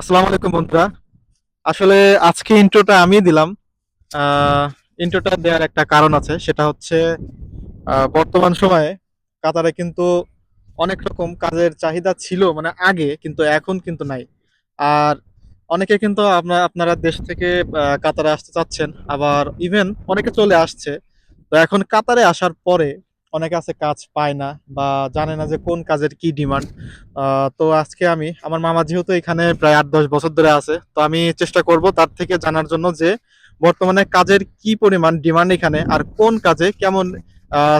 আসসালামু আলাইকুম বন্ধুরা। আসলে আজকে ইন্ট্রোটা আমি দিলাম। ইন্ট্রোটা দেওয়ার একটা কারণ আছে, সেটা হচ্ছে বর্তমান সময়ে কাতারে কিন্তু অনেক রকম কাজের চাহিদা ছিল মানে আগে, কিন্তু এখন কিন্তু নাই। আর অনেকে কিন্তু আপনার আপনারা দেশ থেকে কাতারে আসতে চাচ্ছেন, আবার ইভেন অনেকে চলে আসছে। তো এখন কাতারে আসার পরে অনেকে আছে কাজ পায় না বা জানে না যে কোন কাজের কি ডিমান্ড। তো আজকে আমি, আমার মামা যেহেতু এখানে প্রায় আট, দশ বছর ধরে আছে, তো আমি চেষ্টা করব তার থেকে জানার জন্য যে বর্তমানে কাজের কি পরিমাণ ডিমান্ড এখানে আর কোন কাজে কেমন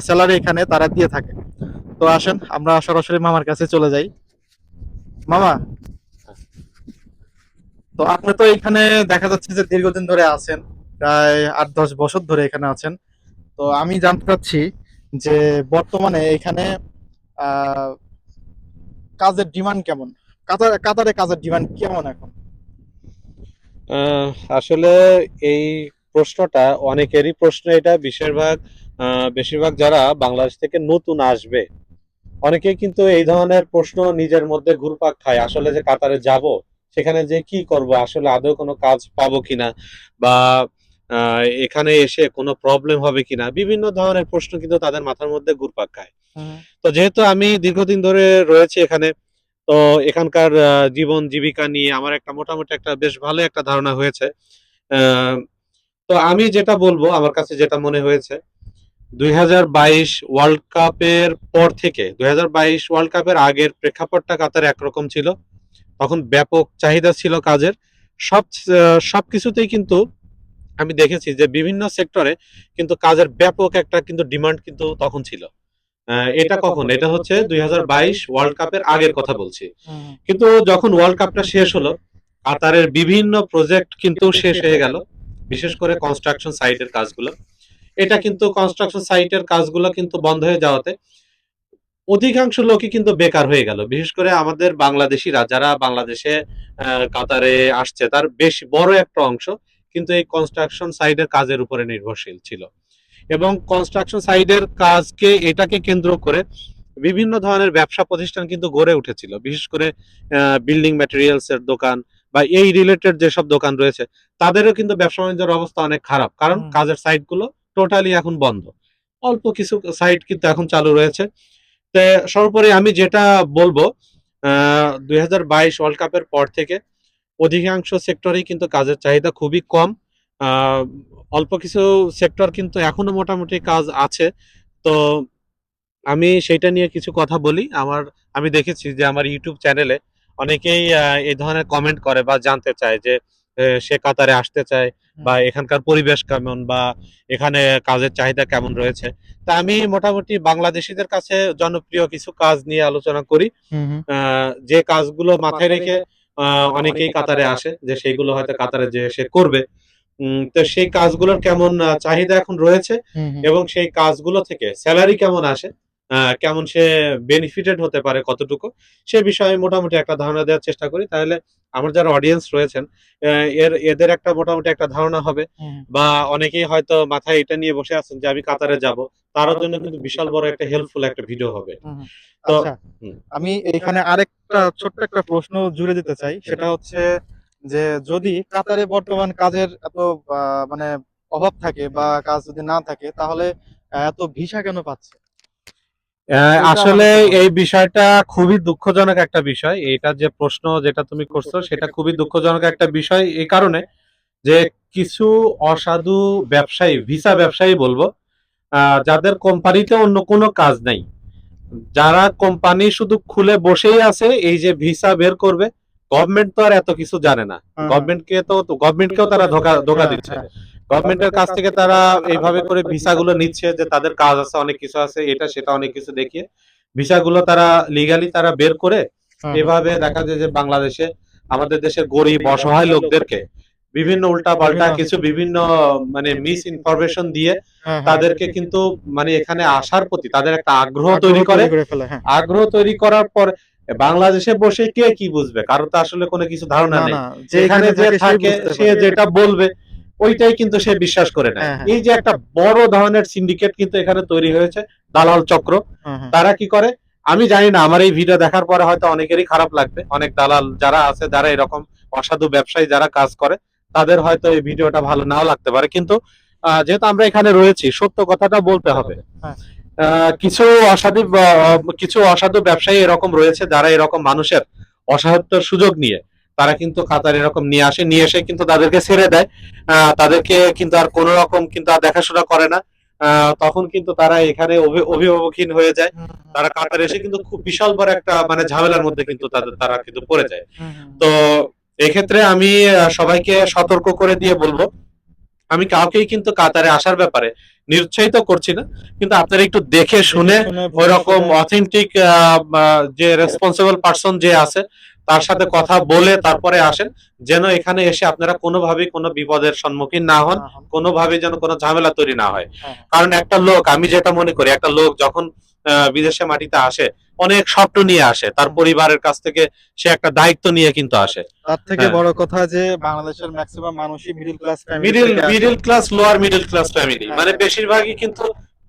স্যালারি এখানে তারা দিয়ে থাকে। তো আসেন, আমরা সরাসরি মামার কাছে চলে যাই। মামা? তো আপনি তো এখানে দেখা যাচ্ছে যে দীর্ঘদিন ধরে আছেন, প্রায় আট, দশ বছর ধরে এখানে আছেন। তো আমি জানতে চাচ্ছি যে বর্তমানে এখানে কাজের ডিমান্ড কেমন? কাতার, কাতারে কাজের ডিমান্ড কেমন এখন? আসলে এই প্রশ্নটা অনেকেরই প্রশ্ন এটা। বেশিরভাগ বেশিরভাগ যারা বাংলাদেশ থেকে নতুন আসবে, অনেকেই কিন্তু এই ধরনের প্রশ্ন নিজের মধ্যে ঘুরপাক খায়। আসলে যে কাতারে যাব, সেখানে যে কি করব? আসলে আদৌ কোনো কাজ পাবো কিনা? বা এখানে এসে কোনো প্রবলেম হবে কিনা? বিভিন্ন ধরনের প্রশ্ন কিন্তু তাদের মাথার মধ্যে ঘুরপাক খায়। তো যেহেতু আমি দীর্ঘদিন ধরে রয়েছি এখানে তো এখানকার জীবন জীবিকা নিয়ে আমার একটা মোটামুটি একটা বেশ ভালো একটা ধারণা হয়েছে। তো আমি যেটা বলব আমার কাছে যেটা মনে হয়েছে দুই হাজার বাইশ ওয়ার্ল্ড কাপের পর থেকে দুই হাজার বাইশ ওয়ার্ল্ড কাপের আগের প্রেক্ষাপটটা কাতার একরকম ছিল। তখন ব্যাপক চাহিদা ছিল কাজের। সব আহ, সবকিছুতেই কিন্তু আমি দেখেছি যে বিভিন্ন সেক্টরে কিন্তু কাজের ব্যাপক একটা কিন্তু ডিমান্ড কিন্তু তখন ছিল। এটা কখন? এটা হচ্ছে দুই হাজার বাইশ ওয়ার্ল্ড কাপের আগের কথা বলছি। কিন্তু যখন ওয়ার্ল্ড কাপটা শেষ হলো কাতারের বিভিন্ন প্রজেক্ট কিন্তু শেষ হয়ে গেল। বিশেষ করে কনস্ট্রাকশন সাইটের কাজগুলো। এটা কিন্তু কনস্ট্রাকশন সাইটের কাজগুলো কিন্তু বন্ধ হয়ে যাওয়াতে অধিকাংশ লোকই কিন্তু বেকার হয়ে গেল। বিশেষ করে আমাদের বাংলাদেশিরা যারা বাংলাদেশে কাতারে আসছে তার বেশ বড় একটা অংশ কিন্তু এই কনস্ট্রাকশন সাইটের কাজের উপরে নির্ভরশীল ছিল। এবং কনস্ট্রাকশন সাইটের কাজকে এটাকে কেন্দ্র করে বিভিন্ন ধরনের ব্যবসা প্রতিষ্ঠান কিন্তু গড়ে উঠেছিল। বিশেষ করে বিল্ডিং ম্যাটেরিয়ালস এর দোকান বা এই রিলেটেড যেসব দোকান রয়েছে তাদেরও কিন্তু ব্যবসা বাণিজ্যের অবস্থা অনেক খারাপ। কারণ কাজের সাইটগুলো টোটালি এখন বন্ধ। অল্প কিছু সাইট কিন্তু এখন চালু রয়েছে। তো সর্বোপরি আমি যেটা বলব দুই হাজার বাইশ ওয়ার্ল্ড কাপের পর থেকে অধিকাংশ সেক্টরেই কিন্তু কাজের চাহিদা খুবই কম। অল্প কিছু সেক্টর কিন্তু এখনও মোটামুটি কাজ আছে। তো আমি সেইটা নিয়ে কিছু কথা বলি। আমার আমি দেখেছি যে আমার ইউটিউব চ্যানেলে অনেকেই এই ধরনের কমেন্ট করে বা জানতে চায় যে সে কাতারে আসতে চায় বা এখানকার পরিবেশ কেমন বা এখানে কাজের চাহিদা কেমন রয়েছে। তা আমি মোটামুটি বাংলাদেশিদের কাছে জনপ্রিয় কিছু কাজ নিয়ে আলোচনা করি। আহ, যে কাজগুলো মাথায় রেখে অনেকেই কাতারে আসে যে সেইগুলো হয়তো কাতারে যে সে করবে। উম, তো সেই কাজগুলোর কেমন চাহিদা এখন রয়েছে এবং সেই কাজগুলো থেকে স্যালারি কেমন আসে? কেমন সে বেনিফিটেড হতে পারে কতটুকু সে বিষয়ে মোটামুটি একটা ধারণা দেওয়ার চেষ্টা করি। তাহলে আমার যারা অডিয়েন্স রয়েছেন এর এদের একটা মোটামুটি একটা ধারণা হবে। বা অনেকেই হয়তো মাথায় এটা নিয়ে বসে আছেন যে আমি কাতারে যাব। তার জন্য কিন্তু বিশাল বড় একটা হেল্পফুল একটা ভিডিও হবে। তো- আচ্ছা আমি এখানে আরেকটা ছোট্ট একটা প্রশ্ন জুড়ে দিতে চাই। সেটা হচ্ছে যে যদি কাতারে বর্তমান কাজের এত মানে অভাব থাকে বা কাজ যদি না থাকে তাহলে এত ভিসা কেন পাচ্ছে? আসলে এই বিষয়টা খুবই দুঃখজনক একটা বিষয়। এটা যে প্রশ্ন যেটা তুমি করছ সেটা খুবই দুঃখজনক একটা বিষয় এই কারণে যে কিছু অসাধু ব্যবসায়ী ভিসা ব্যবসায়ী বলব আহ, যাদের কোম্পানিতে অন্য কোনো কাজ নাই। যারা কোম্পানি শুধু খুলে বসেই আছে এই যে ভিসা বের করবে গভর্নমেন্ট তো আর এত কিছু জানে না। হ্যাঁ। গভর্নমেন্টকে তো গভর্নমেন্টকেও তারা ধোকা ধোকা হ্যাঁ, দিচ্ছে। হ্যাঁ। গভর্নমেন্টের কাছ থেকে তারা এইভাবে করে ভিসাগুলো নিচ্ছে যে তাদের কাজ আছে অনেক কিছু আছে এটা সেটা অনেক কিছু দেখিয়ে ভিসাগুলো তারা লিগালি তারা বের করে। এভাবে দেখা যায় যে বাংলাদেশে আমাদের দেশের গরিব অসহায় লোকদেরকে বিভিন্ন উল্টা পাল্টা কিছু বিভিন্ন মানে মিস ইনফরমেশন দিয়ে। তাদেরকে কিন্তু মানে এখানে আসার প্রতি তাদের একটা আগ্রহ তৈরি করে। হ্যাঁ। আগ্রহ তৈরি করার পর বাংলাদেশে বসে কে কি বুঝবে? কারও তো আসলে কোনো কিছু ধারণা নেই। না যেখানে যে থাকে সে যেটা বলবে ওইটাই কিন্তু সে বিশ্বাস করে নেয়। হ্যাঁ, হ্যাঁ। এই যে একটা বড় ধরনের সিন্ডিকেট কিন্তু এখানে তৈরি হয়েছে দালাল চক্র। তারা কি করে? আমি জানি না আমার এই ভিডিও দেখার পরে হয়তো অনেকেরই খারাপ লাগবে। অনেক দালাল যারা আছে যারা এরকম অসাধু ব্যবসায়ী যারা কাজ করে তাদের হয়তো এই ভিডিওটা ভালো নাও লাগতে পারে। কিন্তু যেহেতু আমরা এখানে রয়েছি সত্য কথাটা বলতে হবে। হ্যাঁ। আহ, কিছু অসাধু কিছু অসাধু ব্যবসায়ী এরকম রয়েছে যারা এরকম মানুষের অসহায়ত্বের সুযোগ নিয়ে তারা কিন্তু কাতার এরকম নিয়ে আসে নিয়ে এসে কিন্তু তাদেরকে ছেড়ে দেয়। তাদেরকে কিন্তু আর কোনো রকম কিন্তু আর দেখাশোনা করে না। তখন কিন্তু তারা এখানে অভি- অভিভাবকহীন হয়ে যায়। তারা কাতার এসে কিন্তু খুব বিশাল বড় একটা মানে ঝামেলার মধ্যে কিন্তু তাদের তারা কিন্তু পড়ে যায়। তো এক্ষেত্রে আমি সবাইকে সতর্ক করে দিয়ে বলব আমি কাউকেই কিন্তু কাতারে আসার ব্যাপারে নিরুৎসাহিত করছি না। কিন্তু আপনারা একটু দেখে শুনে ওই রকম অথেন্টিক যে রেসপন্সিবল পার্সন যে আছে তার সাথে কথা বলে তারপরে আসেন। যেন এখানে এসে আপনারা কোনোভাবেই কোনো বিপদের সম্মুখীন না হন কোনোভাবে যেন কোনো ঝামেলা তৈরি না হয়। হ্যাঁ। কারণ একটা লোক আমি যেটা মনে করি একটা লোক যখন বিদেশে মাটিতে আসে অনেক স্বপ্ন নিয়ে আসে তার পরিবারের কাছ থেকে সে একটা দায়িত্ব নিয়ে কিন্তু আসে। তার থেকে হ্যাঁ। বড় কথা যে বাংলাদেশের ম্যাক্সিমাম মানুষই middle class middle middle class lower middle class family হ্যাঁ। মানে বেশিরভাগই কিন্তু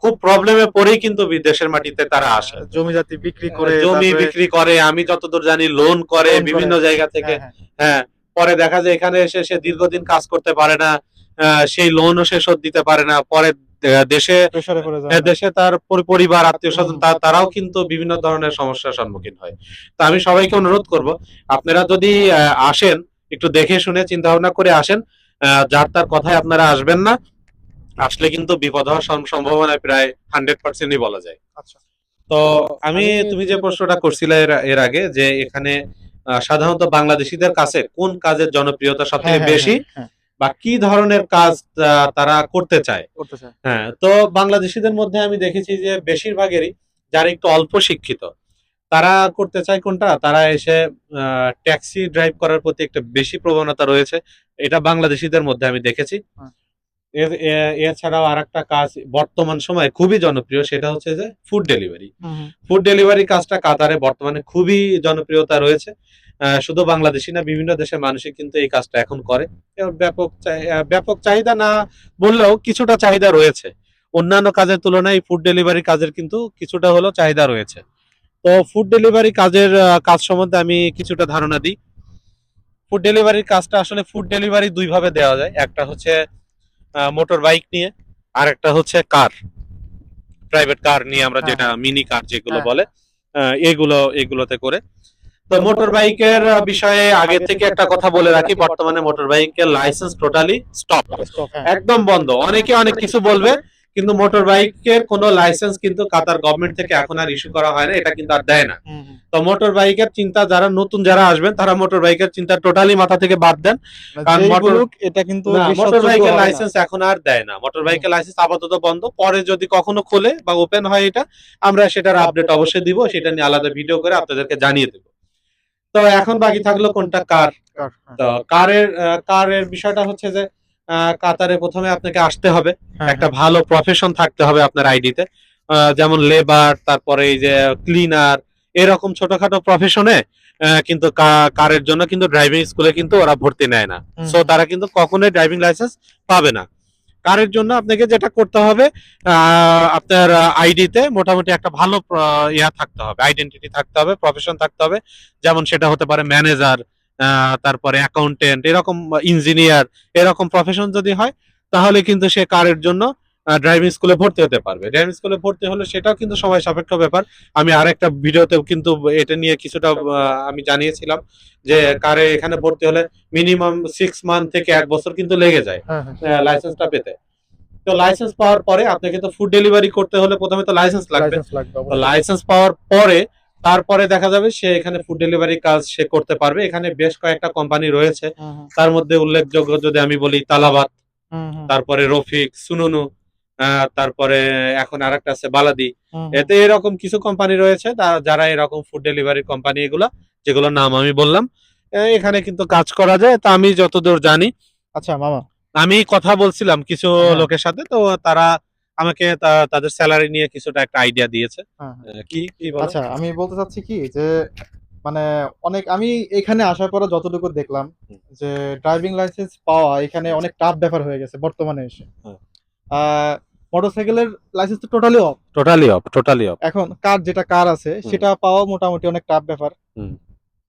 খুব প্রবলেমে পড়েই কিন্তু বিদেশের মাটিতে তারা আসে। জমি জাতি বিক্রি করে জমি বিক্রি করে আমি যতদূর জানি লোন করে বিভিন্ন জায়গা থেকে। হ্যাঁ, হ্যাঁ। হ্যাঁ পরে দেখা যায় এখানে এসে সে দীর্ঘদিন কাজ করতে পারে না সেই লোনও সে শোধ দিতে পারে না। পরে দেশে দেশে তার পরিবার আত্মীয় স্বজন তারাও কিন্তু বিভিন্ন ধরনের সমস্যার সম্মুখীন হয়। তো আমি সবাইকে অনুরোধ করব আপনারা যদি আসেন একটু দেখে শুনে চিন্তা ভাবনা করে আসেন আহ, যার তার কথায় আপনারা আসবেন না। আসলে কিন্তু বিপদ হওয়ার সম্ভাবনা প্রায় হান্ড্রেড পার্সেন্টই বলা যায়। আচ্ছা। তো আমি তুমি যে প্রশ্নটা করছিলে এর আগে যে এখানে সাধারণত বাংলাদেশিদের কাছে কোন কাজের জনপ্রিয়তা সব হ্যাঁ, থেকে হ্যাঁ, বেশি হ্যাঁ, বা কি ধরনের কাজ তারা করতে চায়? হ্যাঁ তো বাংলাদেশিদের মধ্যে আমি দেখেছি যে বেশিরভাগেরই যারা একটু অল্প শিক্ষিত তারা করতে চায় কোনটা? তারা এসে ট্যাক্সি ড্রাইভ করার প্রতি একটা বেশি প্রবণতা রয়েছে। এটা বাংলাদেশিদের মধ্যে আমি দেখেছি। এর- এছাড়াও আর একটা কাজ বর্তমান সময়ে খুবই জনপ্রিয় সেটা হচ্ছে যে ফুড ডেলিভারি ফুড ডেলিভারি কাজটা কাতারে বর্তমানে খুবই জনপ্রিয়তা রয়েছে। শুধু বাংলাদেশি না বিভিন্ন দেশের মানুষই কিন্তু এই কাজটা এখন করে। ব্যাপক ব্যাপক চাহিদা না বললেও কিছুটা চাহিদা রয়েছে। অন্যান্য কাজের তুলনায় ফুড ডেলিভারি কাজের কিন্তু কিছুটা হলেও চাহিদা রয়েছে। তো ফুড ডেলিভারি কাজের কাজ সম্বন্ধে আমি কিছুটা ধারণা দিই। ফুড ডেলিভারির কাজটা আসলে ফুড ডেলিভারি দুই ভাবে দেওয়া যায়। একটা হচ্ছে মোটর বাইক নিয়ে আর একটা হচ্ছে কার প্রাইভেট কার নিয়ে আমরা হ্যাঁ। যেটা মিনি কার যেগুলো হ্যাঁ। বলে এগুলো এগুলোতে করে তো মোটর বাইকের বিষয়ে আগে থেকে একটা কথা বলে রাখি বর্তমানে মোটর বাইকের লাইসেন্স টোটালি স্টপ। একদম বন্ধ অনেকে অনেক কিছু বলবে কিন্তু মোটর বাইকের কোনো লাইসেন্স কিন্তু কাতার গভর্নমেন্ট থেকে এখন আর ইস্যু করা হয় না এটা কিন্তু আর দেয় না। তো মোটর বাইকের চিন্তা যারা নতুন যারা আসবেন তারা মোটর বাইকের চিন্তা টোটালি মাথা থেকে বাদ দেন। কারণ মোটর- এটা কিন্তু মোটর বাইকের লাইসেন্স এখন আর দেয় না। মোটর বাইকের লাইসেন্স আপাতত বন্ধ। পরে যদি কখনো খোলে বা ওপেন হয় এটা আমরা সেটার আপডেট অবশ্যই দিব সেটা নিয়ে আলাদা ভিডিও করে আপনাদেরকে জানিয়ে দেব। তো এখন বাকি থাকল কোনটা? কার। হ্যাঁ। তো কারের কারের বিষয়টা হচ্ছে যে কাতারে প্রথমে আপনাকে আসতে হবে। হ্যাঁ, একটা ভালো প্রফেশন থাকতে হবে আপনার আইডিতে যেমন লেবার তারপরে এই যে ক্লিনার এরকম ছোটখাটো প্রফেশনে কিন্তু কারের জন্য কিন্তু ড্রাইভিং স্কুলে কিন্তু ওরা ভর্তি নেয় না। সো তারা কিন্তু কখনোই ড্রাইভিং লাইসেন্স পাবে না। কারের জন্য আপনাকে যেটা করতে হবে আহ, আপনার আইডিতে মোটামুটি একটা ভালো ইয়া থাকতে হবে আইডেন্টিটি থাকতে হবে প্রফেশন থাকতে হবে। যেমন সেটা হতে পারে ম্যানেজার তারপরে অ্যাকাউন্টেন্ট এরকম ইঞ্জিনিয়ার এরকম প্রফেশন যদি হয় তাহলে কিন্তু সে কারের জন্য ড্রাইভিং স্কুলে ভর্তি হতে পারবে। ড্রাইভিং স্কুলে ভর্তি হলে সেটাও কিন্তু সময় সাপেক্ষ ব্যাপার। আমি আরেকটা ভিডিওতে কিন্তু এটা নিয়ে কিছুটা আমি জানিয়েছিলাম যে কারে এখানে ভর্তি হলে মিনিমাম সিক্স মান্থ থেকে এক বছর কিন্তু লেগে যায় হ্যাঁ, হ্যাঁ। লাইসেন্সটা পেতে। তো লাইসেন্স পাওয়ার পরে আপনাকে তো ফুড ডেলিভারি করতে হলে প্রথমে তো লাইসেন্স লাগবে। লাইসেন্স পাওয়ার পরে তারপরে দেখা যাবে সে এখানে ফুড ডেলিভারি কাজ সে করতে পারবে। এখানে বেশ কয়েকটা কোম্পানি রয়েছে। তার মধ্যে উল্লেখযোগ্য যদি আমি বলি তালাবাত তারপরে রফিক সুনুনু তারপরে এখন আর একটা আছে বালাদি। এতে এরকম কিছু কোম্পানি রয়েছে যারা এরকম ফুড ডেলিভারি কোম্পানি এগুলো যেগুলোর নাম আমি বললাম এখানে কিন্তু কাজ করা যায় তা আমি যতদূর জানি। আচ্ছা মামা। আমি কথা বলছিলাম কিছু হ্যাঁ। লোকের সাথে তো তারা আমাকে তাদের স্যালারি নিয়ে কিছুটা একটা আইডিয়া দিয়েছে। হ্যাঁ, হ্যাঁ। কি কি আচ্ছা আমি বলতে চাচ্ছি কি যে মানে অনেক আমি এখানে আসার পরে যতটুকু দেখলাম যে ড্রাইভিং লাইসেন্স পাওয়া এখানে অনেক টাফ ব্যাপার হয়ে গেছে বর্তমানে এসে। হ্যাঁ। মোটরসাইকেলের লাইসেন্স তো totally off totally off totally off এখন কার যেটা কার আছে সেটা পাওয়া মোটামুটি অনেক টাফ ব্যাপার।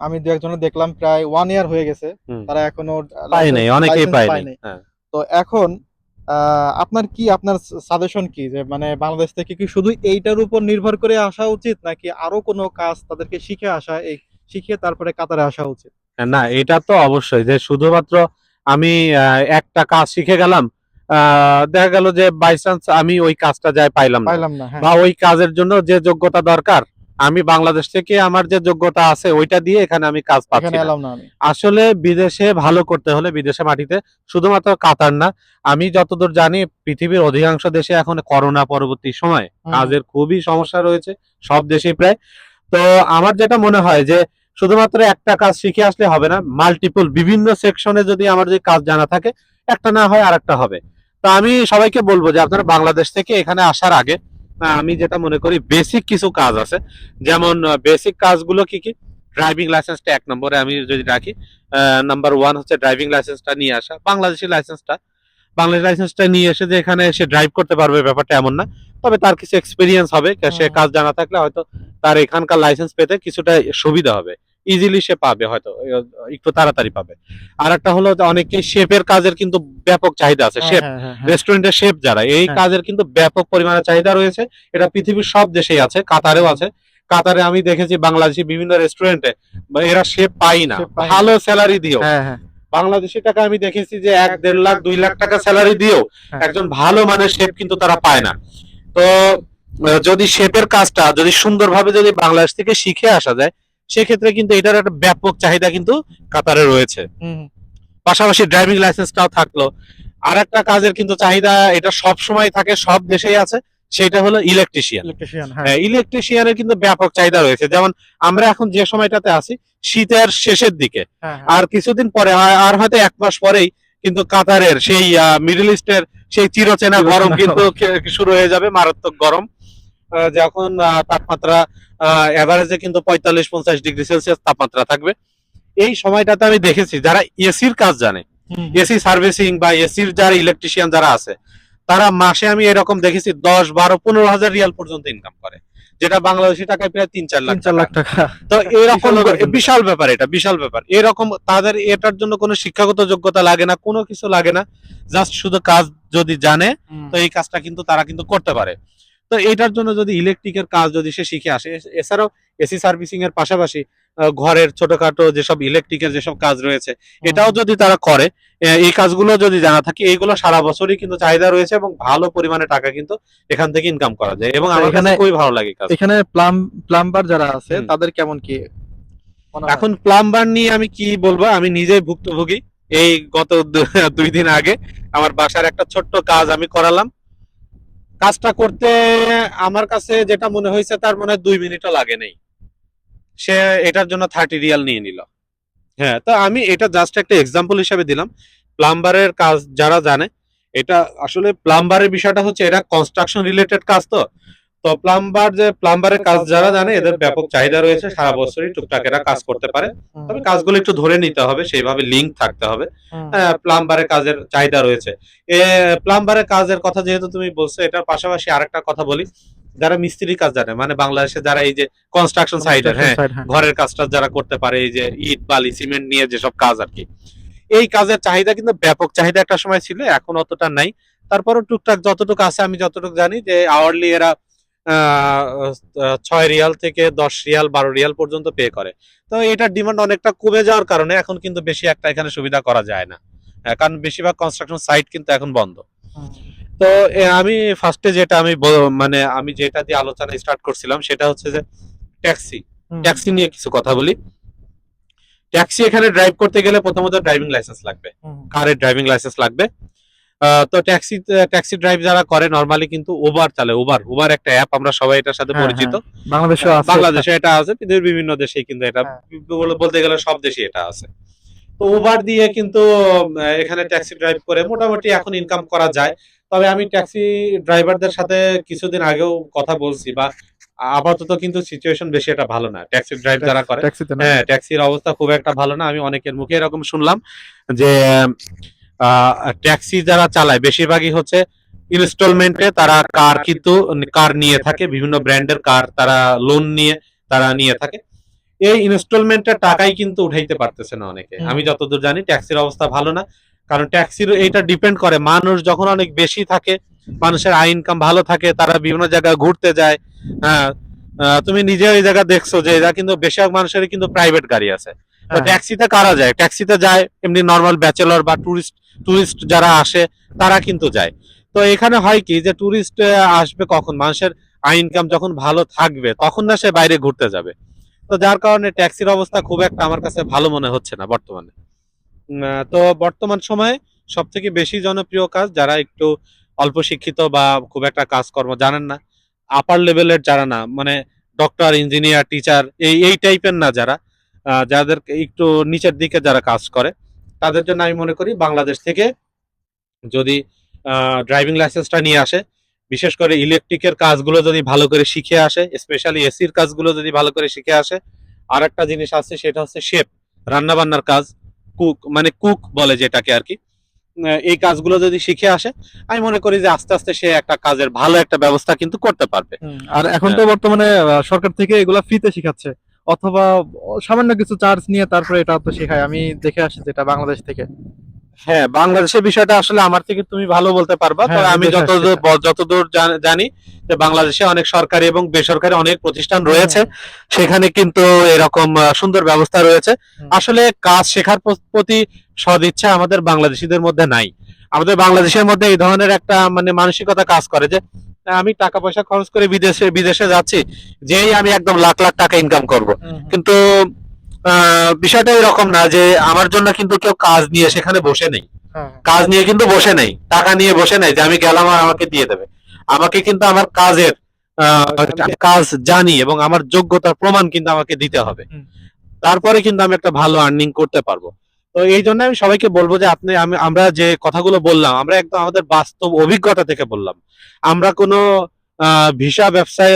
আমি দু একজনের দেখলাম প্রায় ওয়ান ইয়ার হয়ে গেছে। তারা এখনও পাই নাই অনেকেই পায় পায় নাই হ্যাঁ। তো এখন আপনার কি আপনার সাজেশন কি যে মানে বাংলাদেশ থেকে কি শুধু এইটার উপর নির্ভর করে আসা উচিত নাকি আরও কোনো কাজ তাদেরকে শিখে আসা এই শিখে তারপরে কাতারে আসা উচিত? না এটা তো অবশ্যই যে শুধুমাত্র আমি একটা কাজ শিখে গেলাম আহ, দেখা গেল যে বাই চান্স আমি ওই কাজটা যাই পাইলাম না। পাইলাম না হ্যাঁ। বা ওই কাজের জন্য যে যোগ্যতা দরকার আমি বাংলাদেশ থেকে আমার যে যোগ্যতা আছে ওইটা দিয়ে এখানে আমি কাজ পাচ্ছি আসলে বিদেশে ভালো করতে হলে বিদেশে মাটিতে শুধুমাত্র কাতার না আমি যতদূর জানি পৃথিবীর অধিকাংশ দেশে এখন করোনা পরবর্তী সময়। কাজের খুবই সমস্যা রয়েছে সব দেশেই প্রায়। তো আমার যেটা মনে হয় যে শুধুমাত্র একটা কাজ শিখে আসলে হবে না মাল্টিপল বিভিন্ন সেকশনে যদি আমার যে কাজ জানা থাকে একটা না হয় আরেকটা হবে। তো আমি সবাইকে বলব যে আপনারা বাংলাদেশ থেকে এখানে আসার আগে আমি যেটা মনে করি বেসিক কিছু কাজ আছে। যেমন বেসিক কাজগুলো কি কি? ড্রাইভিং লাইসেন্সটা এক নম্বরে আমি যদি রাখি নাম্বার ওয়ান হচ্ছে ড্রাইভিং লাইসেন্সটা নিয়ে আসা বাংলাদেশি লাইসেন্সটা বাংলাদেশ লাইসেন্সটা নিয়ে এসে যে এখানে এসে ড্রাইভ করতে পারবে ব্যাপারটা এমন না। তবে তার কিছু এক্সপিরিয়েন্স হবে সে কাজ জানা থাকলে হয়তো তার এখানকার লাইসেন্স পেতে কিছুটা সুবিধা হবে। ইজিলি সে পাবে হয়তো একটু তাড়াতাড়ি পাবে আর একটা হলো অনেকে শেপের কাজের কিন্তু ব্যাপক চাহিদা আছে হ্যাঁ, শেপ হ্যাঁ, হ্যাঁ। রেস্টুরেন্টের শেপ যারা এই। কাজের কিন্তু ব্যাপক পরিমাণে চাহিদা রয়েছে এটা পৃথিবীর সব দেশেই আছে কাতারেও আছে কাতারে আমি দেখেছি বাংলাদেশি বিভিন্ন রেস্টুরেন্টে এরা শেপ পাই না। ভালো স্যালারি দিও বাংলাদেশি টাকা আমি দেখেছি যে এক দেড় লাখ দুই লাখ টাকা স্যালারি দিয়েও হ্যাঁ। একজন ভালো মানের শেপ কিন্তু তারা পায় না তো যদি শেপের কাজটা যদি সুন্দরভাবে যদি বাংলাদেশ থেকে শিখে আসা যায় সেক্ষেত্রে কিন্তু এটার একটা ব্যাপক চাহিদা কিন্তু কাতারে রয়েছে। পাশাপাশি ড্রাইভিং লাইসেন্সটাও থাকল। আর একটা কাজের কিন্তু চাহিদা এটা সব সময় থাকে সব দেশেই আছে সেটা হলো ইলেকট্রিশিয়ান ইলেকট্রিশিয়ান হ্যাঁ। ইলেকট্রিশিয়ানের কিন্তু ব্যাপক চাহিদা রয়েছে। যেমন আমরা এখন যে সময়টাতে আছি শীতের শেষের দিকে। হ্যাঁ, হ্যাঁ। আর কিছুদিন পরে আর- আর হয়তো এক মাস পরেই কিন্তু কাতারের সেই মিডল ইস্টের সেই চিরচেনা গরম। কিন্তু শুরু হয়ে যাবে মারাত্মক গরম। যখন আহ, তাপমাত্রা এভারেজে কিন্তু পঁয়তাল্লিশ পঞ্চাশ ডিগ্রি সেলসিয়াস তাপমাত্রা থাকবে। এই সময়টাতে আমি দেখেছি যারা এসির কাজ জানে এসি সার্ভিসিং বা এসির যারা ইলেকট্রিশিয়ান যারা আছে তারা মাসে আমি এরকম দেখেছি দশ বারো পনেরো হাজার রিয়াল পর্যন্ত ইনকাম করে যেটা বাংলাদেশি টাকায় প্রায় তিন চার লাখ চার লাখ টাকা। তো এরকম বিশাল ব্যাপার এটা বিশাল ব্যাপার। এরকম তাদের এটার জন্য কোনো শিক্ষাগত যোগ্যতা লাগে না কোনো কিছু লাগে না জাস্ট শুধু কাজ যদি জানে তো এই কাজটা কিন্তু তারা কিন্তু করতে পারে। তো এটার জন্য যদি ইলেকট্রিকের কাজ যদি সে শিখে আসে এছাড়াও এসি সার্ভিসিং এর পাশাপাশি ঘরের ছোটখাটো যেসব ইলেকট্রিকের যেসব কাজ রয়েছে এটাও যদি তারা করে এই কাজগুলো যদি জানা থাকে এইগুলো সারা বছরই কিন্তু চাহিদা রয়েছে এবং ভালো পরিমাণে টাকা কিন্তু এখান থেকে ইনকাম করা যায় এবং আমার কাছে এখানে- খুবই ভালো লাগে কাজ। এখানে প্লাম প্লাম্বার যারা আছে তাদের কেমন কি এখন প্লাম্বার নিয়ে আমি কি বলব আমি নিজেই ভুক্তভোগী। এই গত দুই দিন আগে আমার বাসার একটা ছোট্ট কাজ আমি করালাম। কাজটা করতে আমার কাছে যেটা মনে হয়েছে, তার মনে হয় দুই মিনিটও লাগে নাই। সে এটার জন্য থার্টি রিয়াল নিয়ে নিল। হ্যাঁ তো আমি এটা জাস্ট একটা এক্সাম্পল হিসাবে দিলাম। প্লাম্বারের কাজ যারা জানে, এটা আসলে প্লাম্বারের বিষয়টা হচ্ছে এটা কনস্ট্রাকশন রিলেটেড কাজ তো। তো প্লাম্বার যে প্লাম্বারের কাজ যারা জানে এদের ব্যাপক চাহিদা রয়েছে সারা বছরই টুকটাক এরা কাজ করতে পারে। তবে কাজগুলো একটু ধরে নিতে হবে সেইভাবে লিঙ্ক থাকতে হবে। প্লাম্বারের কাজের চাহিদা রয়েছে। এ প্লাম্বারের কাজের কথা যেহেতু তুমি বলছো এটার পাশাপাশি আরেকটা কথা বলি। যারা মিস্ত্রি কাজ জানে মানে বাংলাদেশে যারা এই যে কনস্ট্রাকশন সাইডের হ্যাঁ হ্যাঁ। ঘরের কাজটা যারা করতে পারে এই যে ইট বালি সিমেন্ট নিয়ে যেসব কাজ আর কি। এই কাজের চাহিদা কিন্তু ব্যাপক চাহিদা একটা সময় ছিল এখন অতটা নাই। তারপরও টুকটাক যতটুকু আছে আমি যতটুকু জানি যে আওয়ারলি এরা ছয় রিয়াল থেকে দশ রিয়াল বারো রিয়াল পর্যন্ত পে করে। তো এটার ডিমান্ড অনেকটা কমে যাওয়ার কারণে এখন কিন্তু বেশি একটা এখানে সুবিধা করা যায় না। কারণ বেশিরভাগ কনস্ট্রাকশন সাইট কিন্তু এখন বন্ধ। তো আমি ফার্স্টে যেটা আমি মানে আমি যেটা দিয়ে আলোচনা স্টার্ট করছিলাম সেটা হচ্ছে যে ট্যাক্সি ট্যাক্সি নিয়ে কিছু কথা বলি। ট্যাক্সি এখানে ড্রাইভ করতে গেলে প্রথমত ড্রাইভিং লাইসেন্স লাগবে। কারের ড্রাইভিং লাইসেন্স লাগবে। তো ট্যাক্সি ট্যাক্সি ড্রাইভ যারা করে নর্মালি কিন্তু উবার চালে। উবার উবার একটা অ্যাপ আমরা সবাই এটার সাথে হ্যাঁ, পরিচিত। বাংলাদেশেও আছে বাংলাদেশে এটা। আছে পৃথিবীর বিভিন্ন দেশে কিন্তু এটা। হ্যাঁ। বলতে গেলে সব দেশে এটা আছে। তো উবার দিয়ে কিন্তু এখানে ট্যাক্সি ড্রাইভ করে মোটামুটি এখন ইনকাম করা যায়। তবে আমি ট্যাক্সি ড্রাইভারদের সাথে কিছুদিন আগেও কথা বলছি বা আপাতত কিন্তু সিচুয়েশন বেশি একটা ভালো না। ট্যাক্সি ড্রাইভ যারা করে হ্যাঁ ট্যাক্সির অবস্থা খুব একটা ভালো না। আমি অনেকের মুখে এরকম শুনলাম যে ট্যাক্সি যারা চালায় বেশিরভাগই হচ্ছে ইনস্টলমেন্টে তারা কার কিন্তু কার নিয়ে থাকে বিভিন্ন ব্র্যান্ডের কার তারা লোন নিয়ে তারা নিয়ে থাকে। এই ইনস্টলমেন্টের টাকাই কিন্তু উঠাইতে পারতেছে না অনেকে। আমি যতদূর জানি ট্যাক্সির অবস্থা ভালো না কারণ ট্যাক্সির এইটা ডিপেন্ড করে। মানুষ যখন অনেক বেশি থাকে মানুষের আয় ইনকাম ভালো থাকে তারা বিভিন্ন জায়গায় ঘুরতে যায়। হ্যাঁ তুমি নিজে ওই জায়গা দেখছ যে এরা কিন্তু বেশিরভাগ মানুষের কিন্তু প্রাইভেট গাড়ি আছে। ট্যাক্সিতে কারা যায়? ট্যাক্সিতে যায় এমনি নর্মাল ব্যাচেলর বা টুরিস্ট টুরিস্ট যারা আসে তারা কিন্তু যায়। তো এখানে হয় কি যে টুরিস্ট আসবে কখন? মানুষের ইনকাম যখন ভালো থাকবে তখন না সে বাইরে ঘুরতে যাবে। তো যার কারণে ট্যাক্সির অবস্থা খুব একটা আমার কাছে ভালো মনে হচ্ছে না বর্তমানে। তো বর্তমান সময়ে সব থেকে বেশি জনপ্রিয় কাজ যারা একটু অল্প শিক্ষিত বা খুব একটা কাজকর্ম জানেন না আপার লেভেলের যারা না মানে ডক্টর ইঞ্জিনিয়ার টিচার এই এই টাইপের না যারা যাদের একটু নিচের দিকে যারা কাজ করে তাদের জন্য আমি মনে করি বাংলাদেশ থেকে যদি ড্রাইভিং লাইসেন্সটা নিয়ে আসে বিশেষ করে ইলেকট্রিকের কাজগুলো যদি ভালো করে শিখে আসে স্পেশালি এসির কাজগুলো যদি ভালো করে শিখে আসে আর একটা জিনিস আছে সেটা হচ্ছে শেফ রান্না বান্নার কাজ কুক মানে কুক বলে যেটাকে আর কি। এই কাজগুলো যদি শিখে আসে আমি মনে করি যে আস্তে আস্তে সে একটা কাজের ভালো একটা ব্যবস্থা কিন্তু করতে পারবে। আর এখন তো বর্তমানে আহ, সরকার থেকে এগুলা ফ্রিতে শিখাচ্ছে। অথবা সামান্য কিছু চার্জ নিয়ে তারপরে এটা তো শেখায়। আমি দেখে আসছি যেটা বাংলাদেশ থেকে। হ্যাঁ বাংলাদেশের বিষয়টা আসলে আমার থেকে তুমি ভালো বলতে পারবা। হ্যাঁ, তবে আমি যতদূর যতদূর জানি যে বাংলাদেশে অনেক সরকারি এবং বেসরকারি অনেক প্রতিষ্ঠান রয়েছে। সেখানে কিন্তু এরকম সুন্দর ব্যবস্থা রয়েছে। আসলে কাজ শেখার প্রতি সদিচ্ছা আমাদের বাংলাদেশিদের মধ্যে নাই। আমাদের বাংলাদেশের মধ্যে এই ধরনের একটা মানে মানসিকতা কাজ করে যে আমি টাকা পয়সা খরচ করে বিদেশে বিদেশে যাচ্ছি যেই আমি একদম লাখ লাখ টাকা ইনকাম করব। কিন্তু বিষয়টা এরকম না যে আমার জন্য কিন্তু কেউ কাজ নিয়ে সেখানে বসে নেই। হ্যাঁ, কাজ নিয়ে কিন্তু বসে নেই টাকা নিয়ে বসে নেই যে আমি গেলাম আর আমাকে দিয়ে দেবে। আমাকে কিন্তু আমার কাজের আহ, কাজ জানি এবং আমার যোগ্যতার প্রমাণ কিন্তু আমাকে দিতে হবে। তারপরে কিন্তু আমি একটা ভালো আর্নিং করতে পারব। তো এই জন্য আমি সবাইকে বলব যে আপনি আমি আমরা যে কথাগুলো বললাম আমরা একদম আমাদের বাস্তব অভিজ্ঞতা থেকে বললাম। আমরা কোনো আহ, ভিসা ব্যবসায়ী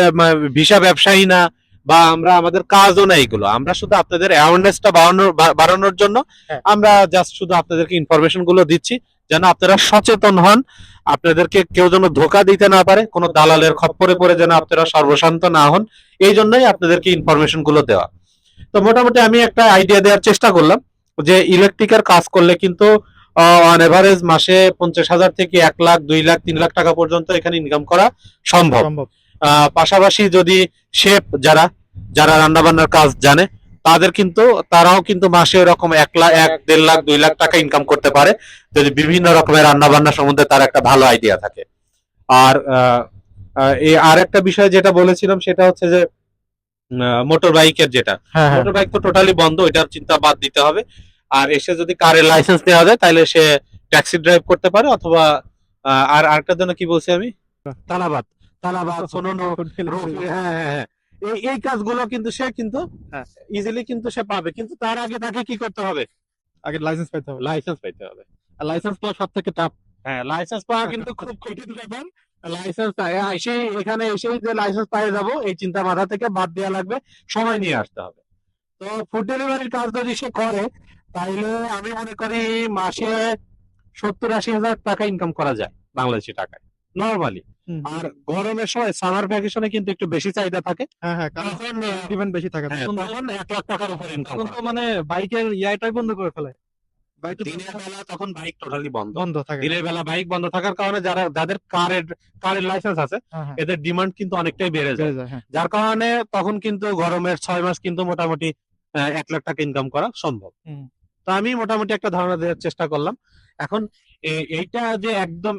ভিসা ব্যবসায়ী না বা আমরা আমাদের কাজও না এগুলো আমরা শুধু আপনাদের অ্যাওয়ারনেসটা বাড়ানোর বাড়ানোর জন্য হ্যাঁ। আমরা জাস্ট শুধু আপনাদেরকে ইনফরমেশনগুলো দিচ্ছি যেন আপনারা সচেতন হন আপনাদেরকে কেউ যেন ধোকা দিতে না পারে কোনো দালালের খপ্পরে পড়ে যেন আপনারা সর্বশান্ত না হন এই জন্যই আপনাদেরকে ইনফরমেশনগুলো দেওয়া। তো মোটামুটি আমি একটা আইডিয়া দেওয়ার চেষ্টা করলাম। যে ইলেকট্রিকের কাজ করলে কিন্তু অন এভারেজ মাসে পঞ্চাশ হাজার থেকে এক লাখ দুই লাখ তিন লাখ টাকা পর্যন্ত এখানে ইনকাম করা সম্ভব। পাশাপাশি যদি শেফ যারা যারা রান্না বান্নার কাজ জানে তাদের কিন্তু তারাও কিন্তু মাসে এরকম এক লাখ এক দেড় লাখ দুই লাখ টাকা ইনকাম করতে পারে। যদি বিভিন্ন রকমের রান্না বান্না সম্বন্ধে তার একটা ভালো আইডিয়া থাকে। আর এই আর একটা বিষয় যেটা বলেছিলাম সেটা হচ্ছে যে মোটর বাইকের যেটা। হ্যাঁ হ্যাঁ। মোটর বাইক তো টোটালি বন্ধ এটার চিন্তা বাদ দিতে হবে। আর এসে যদি কারের লাইসেন্স দেওয়া যায় তাহলে সে ট্যাক্সি ড্রাইভ করতে পারে অথবা আহ, আর আরেকটার জন্য কি বলছি আমি? তালাবাদ। তালাবাদ সোনোনো হ্যাঁ হ্যাঁ হ্যাঁ। এই এই কাজগুলো কিন্তু সে কিন্তু হ্যাঁ। ইজিলি কিন্তু সে পাবে। কিন্তু তার আগে তাকে কি করতে হবে? আগে লাইসেন্স পাইতে হবে। লাইসেন্স পাইতে হবে। আর লাইসেন্স পাওয়া সব থেকে টাফ হ্যাঁ লাইসেন্স পাওয়া কিন্তু খুব কঠিন ব্যাপার। লাইসেন্স এসে এখানে এসে যে লাইসেন্স পেয়ে যাব এই চিন্তা মাথা থেকে বাদ দেওয়া লাগবে। সময় নিয়ে আসতে হবে। তো ফুড ডেলিভারির কাজ যদি সে করে তাইলে আমি মনে করি মাসে সত্তর আশি হাজার টাকা ইনকাম করা যায় বাংলাদেশি টাকায় নর্মালি আর গরমের সময় সামার ভ্যাকেশনে কিন্তু একটু বেশি চাহিদা থাকে। হ্যাঁ হ্যাঁ কারণ ডিমান্ড বেশি থাকে। হ্যাঁ, তখন এক লাখ টাকার উপরে ইনকাম তখন তো মানে বাইকের ইয়াটাই বন্ধ করে ফেলে। বাইক তো দিনের বেলা তখন বাইক টোটালি বন্ধ। বন্ধ থাকে। দিনের বেলা বাইক বন্ধ থাকার কারণে যারা যাদের কারের কারের লাইসেন্স আছে হ্যাঁ এদের ডিমান্ড কিন্তু অনেকটাই বেড়ে যায়। যার কারণে তখন কিন্তু গরমের ছয় মাস কিন্তু মোটামুটি এক লাখ টাকা ইনকাম করা সম্ভব। আমি মোটামুটি একটা ধারণা দেওয়ার চেষ্টা করলাম। এখন এইটা যে একদম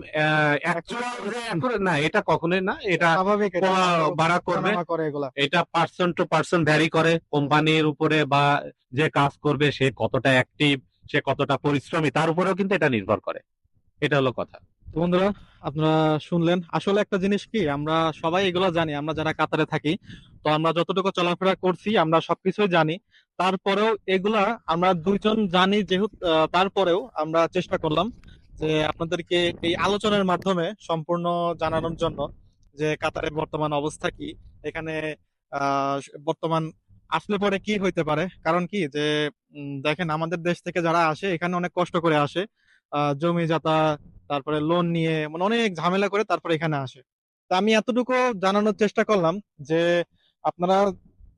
না এটা কখনোই না এটা বাড়া করবে। ওঠানামা করে এগুলা। এটা পার্সন টু পার্সন ভ্যারি করে কোম্পানির উপরে বা যে কাজ করবে সে কতটা অ্যাক্টিভ সে কতটা পরিশ্রমী তার উপরেও কিন্তু এটা নির্ভর করে। এটা হলো কথা। তো বন্ধুরা আপনারা শুনলেন। আসলে একটা জিনিস কি আমরা সবাই এগুলো জানি আমরা যারা কাতারে থাকি তো আমরা যতটুকু চলাফেরা করছি আমরা সবকিছুই জানি। তারপরেও এগুলা আমরা দুইজন জানি যেহেতু তারপরেও আমরা চেষ্টা করলাম যে আপনাদেরকে এই আলোচনার মাধ্যমে সম্পূর্ণ জানানোর জন্য যে কাতারের বর্তমান অবস্থা কি, এখানে বর্তমান আসলে পরে কি হইতে পারে। কারণ কি যে দেখেন আমাদের দেশ থেকে যারা আসে, এখানে অনেক কষ্ট করে আসে। জমি যাতা, তারপরে লোন নিয়ে মানে অনেক ঝামেলা করে তারপরে এখানে আসে। তা আমি এতটুকু জানানোর চেষ্টা করলাম যে আপনারা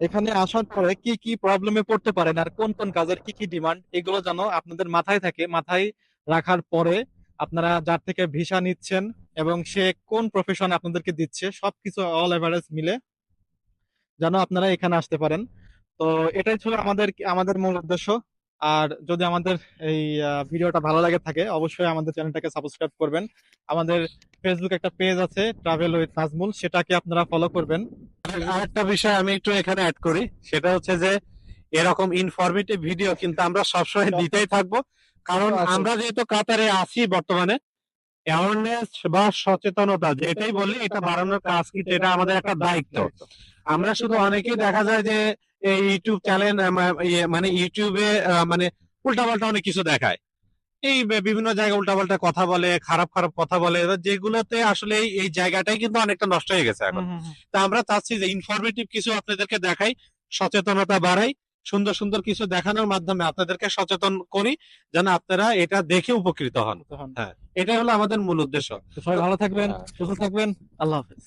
এখানে আসার পরে কি কি প্রবলেমে পড়তে পারেন আর কোন কোন কাজের কি কি ডিমান্ড এগুলো যেন আপনাদের মাথায় থাকে, মাথায় রাখার পরে আপনারা যার থেকে ভিসা নিচ্ছেন এবং সে কোন প্রফেশন আপনাদেরকে দিচ্ছে, সবকিছু অল এভারেজ মিলে যেন আপনারা এখানে আসতে পারেন। তো এটাই ছিল আমাদের আমাদের মূল উদ্দেশ্য। আর যদি আমাদের এই ভিডিওটা ভালো লাগে থাকে অবশ্যই আমাদের চ্যানেলটাকে সাবস্ক্রাইব করবেন। আমাদের ফেসবুক একটা পেজ আছে ট্রাভেল উইথ নাজমুল সেটাকে আপনারা ফলো করবেন। আরেকটা বিষয় আমি একটু এখানে অ্যাড করি সেটা হচ্ছে যে এরকম ইনফরমেটিভ ভিডিও কিন্তু আমরা সবসময় দিতেই থাকব। কারণ আচ্ছা। আমরা যেহেতু কাতারে আছি বর্তমানে অ্যাওয়ারনেস বা সচেতনতা যেটাই বলি এটা বাড়ানোর কাজ কিন্তু এটা আমাদের একটা দায়িত্ব। আমরা শুধু অনেকেই দেখা যায় যে ইউটিউব চ্যানেল মানে ইউটিউবে মানে উল্টাপাল্টা অনেক কিছু দেখায়। এই বিভিন্ন জায়গায় উল্টাপাল্টা কথা বলে খারাপ খারাপ কথা বলে যেগুলোতে আসলে এই- জায়গাটাই কিন্তু অনেকটা নষ্ট হয়ে গেছে এখন। তা আমরা চাচ্ছি যে ইনফরমেটিভ কিছু আপনাদেরকে দেখাই সচেতনতা বাড়াই সুন্দর সুন্দর কিছু দেখানোর মাধ্যমে আপনাদেরকে সচেতন করি যেন আপনারা এটা দেখে উপকৃত হন। হ্যাঁ এটাই হলো আমাদের মূল উদ্দেশ্য। সবাই ভালো থাকবেন হ্যাঁ। সুস্থ থাকবেন আল্লাহ হাফেজ।